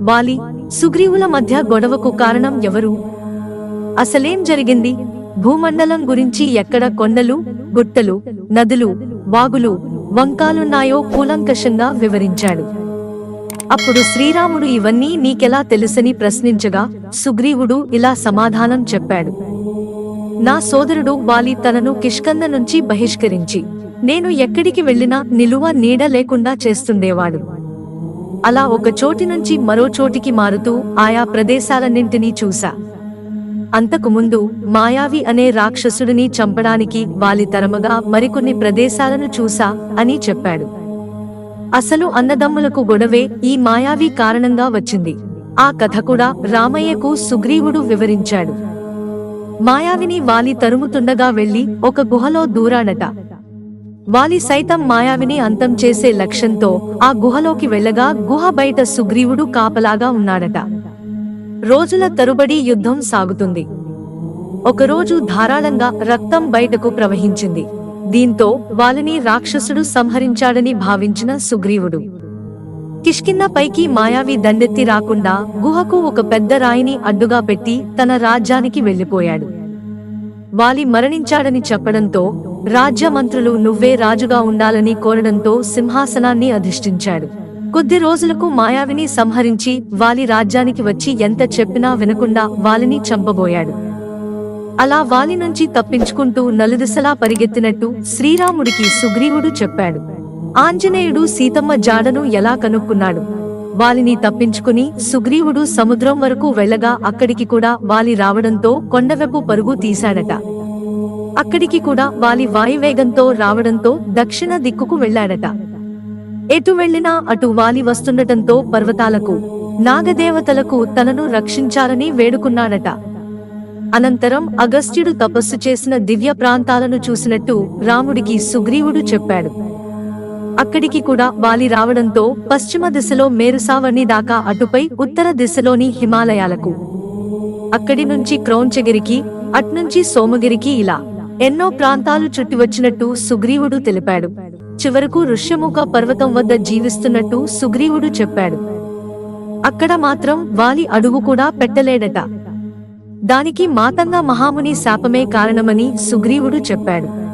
వాలి సుగ్రీవుల మధ్య గొడవకు కారణం ఎవరు? అసలేం జరిగింది? భూమండలం గురించి ఎక్కడ కొండలు గుట్టలు నదులు వాగులు వంకాలున్నాయో కూలంకషంగా వివరించాడు. అప్పుడు శ్రీరాముడు ఇవన్నీ నీకెలా తెలుసని ప్రశ్నించగా సుగ్రీవుడు ఇలా సమాధానం చెప్పాడు. నా సోదరుడు వాలి తనను కిష్కంద నుంచి బహిష్కరించి నేను ఎక్కడికి వెళ్ళినా నిలువ నీడ లేకుండా చేస్తుండేవాడు. అలా ఒక చోటి నుంచి మరో చోటికి మారుతూ ఆయా ప్రదేశాలన్నింటినీ చూశా. అంతకుముందు మాయావి అనే రాక్షసుడిని చంపడానికి వాలి తరముగా మరికొన్ని ప్రదేశాలను చూసా అని చెప్పాడు. అసలు అన్నదమ్ములకు గొడవే ఈ మాయావి కారణంగా వచ్చింది. ఆ కథ కూడా రామయ్యకు సుగ్రీవుడు వివరించాడు. మాయావిని వాలి తరుముతుండగా వెళ్ళి ఒక గుహలో దూరాడట. వాలి సైతం మాయావిని అంతం చేసే లక్ష్యంతో ఆ గుహలోకి వెళ్ళగా గుహ బయట సుగ్రీవుడు కాపలాగా ఉన్నాడట. రోజుల తరుబడి యుద్ధం సాగుతుంది. ఒకరోజు ధారాళంగా రక్తం బయటకు ప్రవహించింది. దీంతో వాలిని రాక్షసుడు సంహరించాడని భావించిన సుగ్రీవుడు. కిష్కిన్న పైకి మాయావి దండెత్తి రాకుండా గుహకు ఒక పెద్ద రాయిని అడ్డుగా పెట్టి తన రాజ్యానికి వెళ్ళిపోయాడు వాలి మరణించాడని చెప్పడంతో రాజ్య మంత్రులు నువ్వే రాజుగా ఉండాలని కోరడంతో సింహాసనాన్ని అధిష్ఠించాడు. కొద్ది రోజులకు మాయావిని సంహరించి వాలి రాజ్యానికి వచ్చి ఎంత చెప్పినా వినకుండా వాలిని చంపబోయాడు. అలా వాలి నుంచి తప్పించుకుంటూ నలుదిశలా పరిగెత్తినట్టు శ్రీరాముడికి సుగ్రీవుడు చెప్పాడు. ఆంజనేయుడు సీతమ్మ జాడను ఎలా కనుక్కున్నాడు? వాలిని తప్పించుకుని సుగ్రీవుడు సముద్రం వరకు వెళ్ళగా అక్కడికి కూడా వాలి రావడంతో కొండవెపు పరుగు తీశాడట. అక్కడికి కూడా వాలి వాయువేగంతో రావడంతో దక్షిణ దిక్కుకు వెళ్ళాడట. ఎటు వెళ్ళినా అటు వాలి వస్తుండటంతో పర్వతాలకు నాగదేవతలకు తనను రక్షించాలని వేడుకున్నాడట. అనంతరం అగస్త్యుడు తపస్సు చేసిన దివ్య ప్రాంతాలను చూసినట్టు రాముడికి సుగ్రీవుడు చెప్పాడు. అక్కడికి కూడా వాలి రావడంతో పశ్చిమ దిశలో మేరుసావర్ణి దాకా అటుపై ఉత్తర దిశలోని హిమాలయాలకు. అక్కడి నుంచి క్రౌంచగిరికి అట్నుంచి సోమగిరికి ఇలా ఎన్నో ప్రాంతాలు చుట్టివచ్చినట్టు సుగ్రీవుడు తెలిపాడు. చివరకు ఋష్యముఖ పర్వతం వద్ద జీవిస్తున్నట్టు సుగ్రీవుడు చెప్పాడు. అక్కడ మాత్రం వాలి అడుగు కూడా పెట్టలేడట. దానికి మాతంగ మహాముని శాపమే కారణమని సుగ్రీవుడు చెప్పాడు.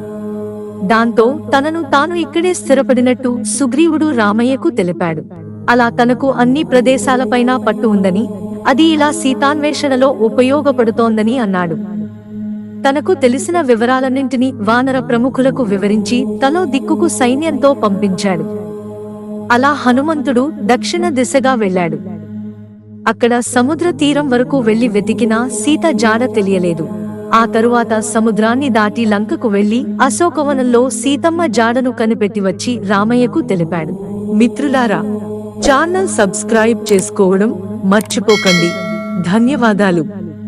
దాంతో తనను తాను ఇక్కడే స్థిరపడినట్టు సుగ్రీవుడు రామయ్యకు తెలిపాడు. అలా తనకు అన్ని ప్రదేశాలపైన పట్టు ఉందని అది ఇలా సీతాన్వేషణలో ఉపయోగపడుతోందని అన్నాడు. తనకు తెలిసిన వివరాలన్నింటినీ వానర ప్రముఖులకు వివరించి తలో దిక్కుకు సైన్యంతో పంపించాడు. అలా హనుమంతుడు దక్షిణ దిశగా వెళ్ళాడు. అక్కడ సముద్ర తీరం వరకు వెళ్ళి వెతికినా సీత జాడ తెలియలేదు. ఆ తరువాత సముద్రాన్ని దాటి లంకకు వెళ్ళి అశోకవనంలో సీతమ్మ జాడను కనిపెట్టి వచ్చి రామయ్యకు తెలిపాడు. మిత్రులారా ఛానల్ సబ్స్క్రైబ్ చేసుకోవడం మర్చిపోకండి. ధన్యవాదాలు.